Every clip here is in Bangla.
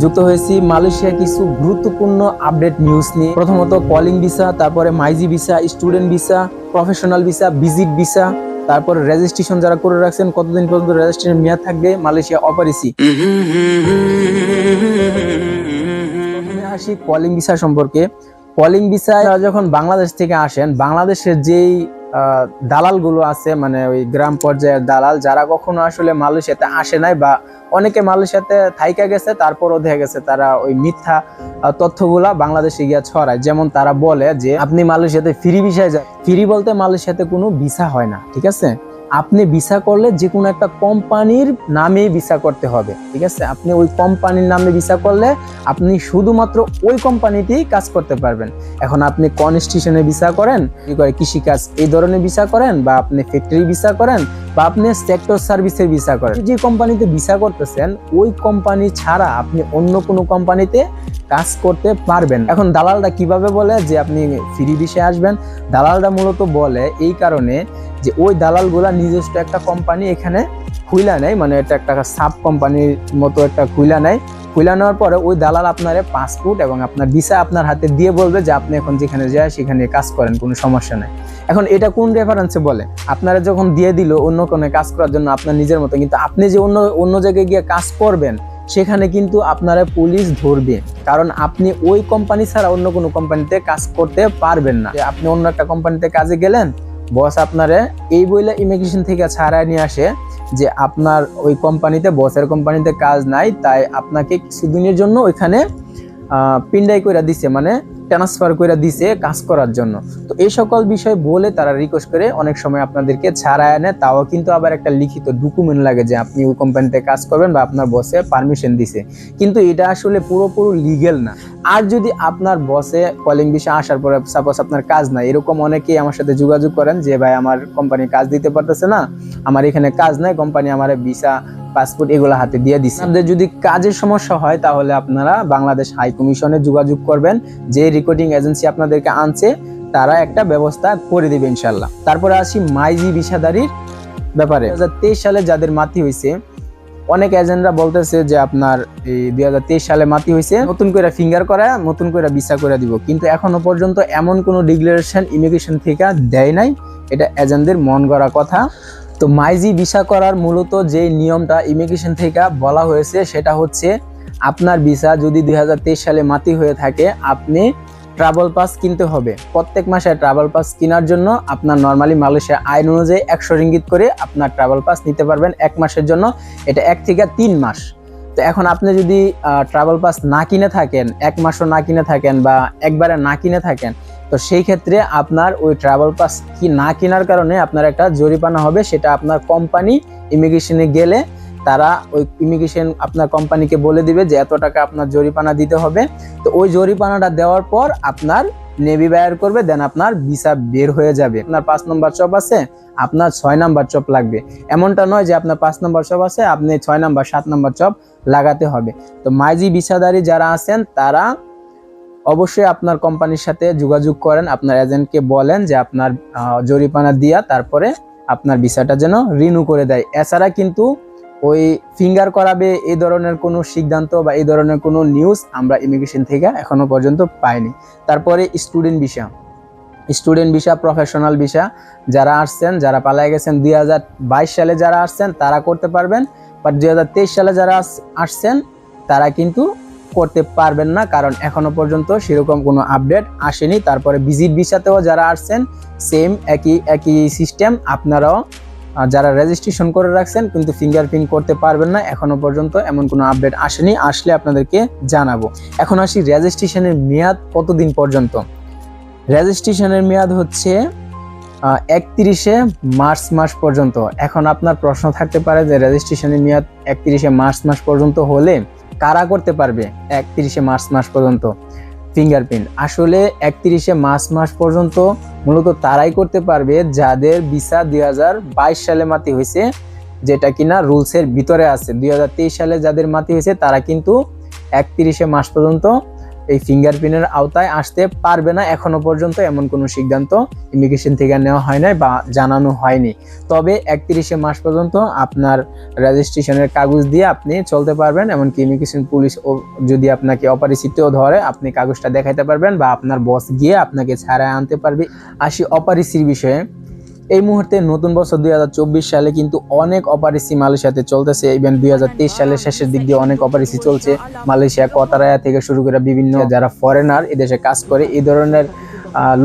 যুক্ত হয়েছি মালয়েশিয়া কিছু গুরুত্বপূর্ণ আপডেট নিউজ নিয়ে। প্রথমত কলিং ভিসা তারপরে Maiji visa student visa professional visa visit visa তারপরে রেজিস্ট্রেশন যারা করে রাখছেন, কতদিন পর্যন্ত রেজিস্ট্রেশন মেয়াদ থাকবে, মালয়েশিয়া অপারেসি আসি কলিং ভিসা সম্পর্কে। কলিং ভিসায় যখন বাংলাদেশ থেকে আসেন, বাংলাদেশের যেই দালালগুলো আছে মানে ওই গ্রাম পর্যায়ের দালাল, যারা কখনো আসলে মালয়েশিয়াতে আসে নাই বা অনেকে মালয়েশিয়াতে থাইকা গেছে তারপরও দেখা গেছে। তারা ওই মিথ্যা তথ্যগুলা বাংলাদেশে গিয়া ছড়ায়। যেমন তারা বলে যে, আপনি মালয়েশিয়াতে ফ্রি ভিসায় যান। ফ্রি বলতে মালয়েশিয়াতে কোনো ভিসা হয় না, ঠিক আছে? আপনি ভিসা করলে যে কোনো একটা কোম্পানির নামে ভিসা করতে হবে, ঠিক আছে? আপনি ওই কোম্পানির নামে ভিসা করলে আপনি শুধুমাত্র ওই কোম্পানিতেই কাজ করতে পারবেন। এখন আপনি কনস্টিটিউশনে ভিসা করেন কৃষিকাজ এই ধরনের ভিসা করেন বা আপনি ফ্যাক্টরি ভিসা করেন বা আপনি সেক্টর সার্ভিসের ভিসা করেন যে কোম্পানিতে ভিসা করতেছেন, ওই কোম্পানি ছাড়া আপনি অন্য কোনো কোম্পানিতে কাজ করতে পারবেন। এখন দালালটা কীভাবে বলে যে আপনি ফ্রি ভিসায় আসবেন? দালালটা মূলত বলে এই কারণে যে ওই দালালগুলা নিজস্ব একটা কোম্পানি এখানে খুইলা নেয় মানে এটা একটা সাব কোম্পানির মতো একটা খুইলা নেয়। খুইলা নেওয়ার পরে ওই দালাল আপনার পাসপোর্ট এবং আপনার ভিসা আপনার হাতে দিয়ে বলবে যে আপনি এখন যেখানে যায় সেখানে কাজ করেন, কোনো সমস্যা নেই। এখন এটা কোন রেফারেন্সে বলে? আপনারা যখন দিয়ে দিল অন্য কোনো কাজ করার জন্য আপনার নিজের মতো, কিন্তু আপনি যে অন্য অন্য জায়গায় গিয়ে কাজ করবেন, সেখানে কিন্তু আপনারা পুলিশ ধরবে। কারণ আপনি ওই কোম্পানি ছাড়া অন্য কোনো কোম্পানিতে কাজ করতে পারবেন না। আপনি অন্য একটা কোম্পানিতে কাজে গেলেন বস আপনারে এই বইলা ইমিগ্রেশন থেকে ছাড়ায় নিয়ে আসে যে আপনার ওই কোম্পানিতে বসের কোম্পানিতে কাজ নাই, তাই আপনাকে কিছুদিনের জন্য ওইখানে পিন্ডাই কইরা দিছে মানে ট্রান্সফার করে দিছে কাজ করার জন্য। তো এই সকল বিষয় বলে তারা রিকোয়েস্ট করে অনেক সময় আপনাদেরকে ছাড়ায় আনে। তাও কিন্তু আবার একটা লিখিত ডকুমেন্ট লাগে যে আপনি ওই কোম্পানিতে কাজ করবেন বা আপনার বসে পারমিশন দিছে। কিন্তু এটা আসলে পুরোপুরি লিগেল না। আর যদি আপনার বসে কলিং বিষয় আসার পরে সাপোজ আপনার কাজ নাই, এরকম অনেকেই আমার সাথে যোগাযোগ করেন যে, ভাই, আমার কোম্পানি কাজ দিতে পারতেছে না, আমার এখানে কাজ নাই কোম্পানি আমার ভিসা পাসপোর্ট এগুলো হাতে দিয়ে দিচ্ছে আপনাদের যদি কাজের সমস্যা হয়, তাহলে আপনারা বাংলাদেশ হাই কমিশনে যোগাযোগ করবেন, যে রেকর্ডিং এজেন্সি আপনাদেরকে আনছে, তারা একটা ব্যবস্থা করে দেবে ইনশাল্লাহ তারপরে আসি মাইজি বিষাদারির ব্যাপারে। দুই সালে যাদের মাতি হয়েছে অনেক এজেন্টরা বলতেছে যে আপনার এই দুই হাজার তেইশ সালে মাতি হয়েছে নতুন করে ফিঙ্গার করা নতুন করে ভিসা করে দিব। কিন্তু এখনও পর্যন্ত এমন কোনো ডিক্লারেশন ইমিগ্রেশন থেকে দেয় নাই। এটা এজেন্টদের মন গড়া কথা। তো মাইজি ভিসা করার মূলত যে নিয়মটা ইমিগ্রেশন থেকে বলা হয়েছে, সেটা হচ্ছে আপনার ভিসা যদি দুই হাজার তেইশ সালে মাতি হয়ে থাকে, আপনি ট্রাভেল পাস কিনতে হবে। প্রত্যেক মাসে ট্রাভেল পাস কেনার জন্য আপনার নর্মালি মালয়েশিয়া আইন অনুযায়ী একশো রিঙ্গিত করে আপনার ট্রাভেল পাস নিতে পারবেন এক মাসের জন্য। এটা এক থেকে তিন মাস। তো এখন আপনি যদি ট্রাভেল পাস না কিনে থাকেন, এক মাসও না কিনে থাকেন বা একবারে না কিনে থাকেন, তো সেই ক্ষেত্রে আপনার ওই ট্রাভেল পাস কি না কেনার কারণে আপনার একটা জরিপানা হবে। সেটা আপনার কোম্পানি ইমিগ্রেশনে গেলে তারা ওই ইমিগ্রেশন আপনার কোম্পানিকে বলে দিবে যে এত টাকা আপনার জরিপানা দিতে হবে। তো ওই জরিপানাটা দেওয়ার পর আপনার নেভি ব্যয় করবে দেন আপনার ভিসা বের হয়ে যাবে। আপনার পাঁচ নম্বর চপ আছে, আপনার ছয় নাম্বার চপ লাগবে। এমনটা নয় যে আপনার পাঁচ নম্বর চপ আছে, আপনি ছয় নাম্বার সাত নম্বর চপ লাগাতে হবে। তো মাইজি ভিসাদারি যারা আছেন, তারা অবশ্যই আপনার কোম্পানির সাথে যোগাযোগ করেন, আপনার এজেন্টকে বলেন যে আপনার জরিপানা দিয়া তারপরে আপনার ভিসাটা যেন রিনিউ করে দেয়। এছাড়া কিন্তু ওই ফিঙ্গার করাবে এই ধরনের কোনো সিদ্ধান্ত বা এই ধরনের কোনো নিউজ আমরা ইমিগ্রেশন থেকে এখনও পর্যন্ত পাইনি। তারপরে student visa student visa professional visa যারা আসছেন, যারা পালায় গেছেন, দুই হাজার বাইশ সালে যারা আসছেন, তারা করতে পারবেন বাট দুই হাজার তেইশ সালে যারা আসছেন, তারা কিন্তু করতে পারবেন না, কারণ এখনও পর্যন্ত সেরকম কোনো আপডেট আসেনি। তারপরে ভিজিট ভিসাতেও যারা আসছেন সেম একই একই সিস্টেম আপনারাও যারা রেজিস্ট্রেশন করে রাখছেন কিন্তু ফিঙ্গারপ্রিন্ট করতে পারবেন না, এখনও পর্যন্ত এমন কোনো আপডেট আসেনি, আসলে আপনাদেরকে জানাব। এখন আসি রেজিস্ট্রেশনের মেয়াদ কতদিন পর্যন্ত? রেজিস্ট্রেশনের মেয়াদ হচ্ছে একত্রিশে মার্চ মাস পর্যন্ত। এখন আপনার প্রশ্ন থাকতে পারে যে রেজিস্ট্রেশনের মেয়াদ একত্রিশে মার্চ মাস পর্যন্ত হলে কারা করতে পারবে? একত্রিশে মার্চ মাস পর্যন্ত। ফিঙ্গারপ্রিন্ট। আসলে একত্রিশে মার্চ মাস পর্যন্ত মূলত তারাই করতে পারবে যাদের ভিসা দুই হাজার বাইশ সালে মাতি হয়েছে, যেটা কিনা রুলসের ভিতরে আছে। দুই হাজার তেইশ সালে যাদের মাতি হয়েছে, তারা কিন্তু একত্রিশে মাস পর্যন্ত এই ফিঙ্গারপ্রিন্টের আওতায় আসতে পারবে না। এখনও পর্যন্ত এমন কোনো সিদ্ধান্ত ইমিগ্রেশন থেকে নেওয়া হয় নাই বা জানানো হয়নি। তবে একত্রিশে মাস পর্যন্ত আপনার রেজিস্ট্রেশনের কাগজ দিয়ে আপনি চলতে পারবেন, এমনকি ইমিগ্রেশন পুলিশ যদি আপনাকে অপরিচিতও ধরে, আপনি কাগজটা দেখাইতে পারবেন বা আপনার বস গিয়ে আপনাকে ছাড়ায় আনতে পারবে। আসি অপারিসির বিষয়ে। এই মুহূর্তে নতুন বছর দুই হাজার চব্বিশ সালে কিন্তু অনেক অপারিসি মালয়েশিয়াতে চলতেছে। ইভেন দুই হাজার তেইশ সালের শেষের দিক দিয়ে অনেক অপারিসি চলছে। মালয়েশিয়া, কতারায়া থেকে শুরু করে বিভিন্ন যারা ফরেনার এদেশে কাজ করে, এই ধরনের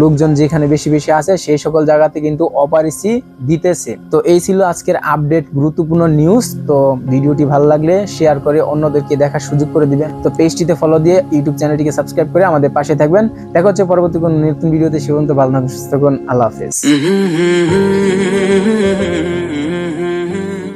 লোকজন যেখানে বেশি বেশি আছে, সেই সকল জায়গাতে কিন্তু অপারিসি দিতেছে। তো এই ছিল আজকের আপডেট, গুরুত্বপূর্ণ নিউজ তো ভিডিওটি ভালো লাগলে শেয়ার করে অন্যদেরকে দেখার সুযোগ করে দিবেন। তো পেজটিতে ফলো দিয়ে ইউটিউব চ্যানেলটিকে সাবস্ক্রাইব করে আমাদের পাশে থাকবেন। দেখা হচ্ছে পরবর্তী কোনো নতুন ভিডিওতে, সে পর্যন্ত ভালো থাকুন, সুস্থ থাকুন। আল্লাহ হাফেজ। Mm-hmm.